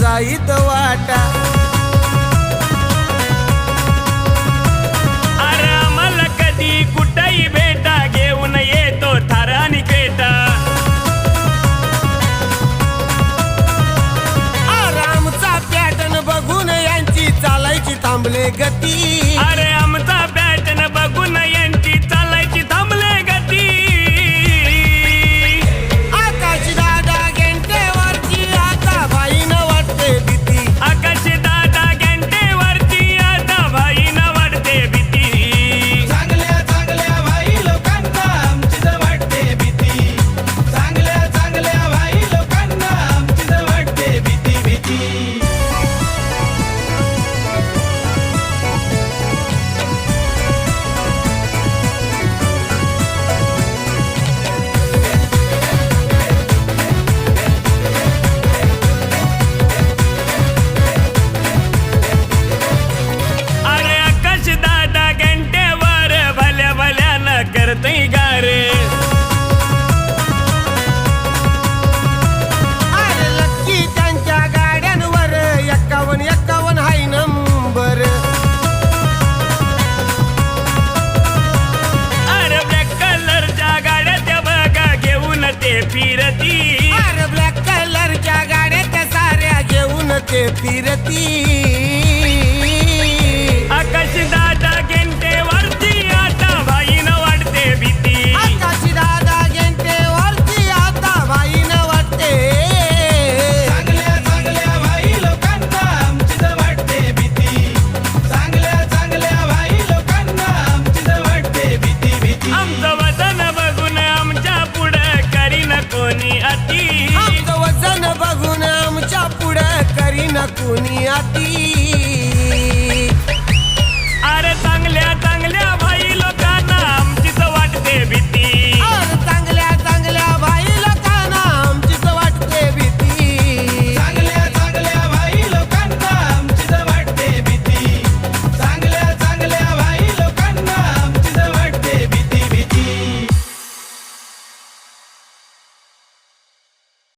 जाईत वाटा आरामाला कधी कुठंही भेटा घेऊन येतो थारानी पेटा आरामचा पॅटर्न बघून यांची चालायची थांबले ग के फिरती दुनिया की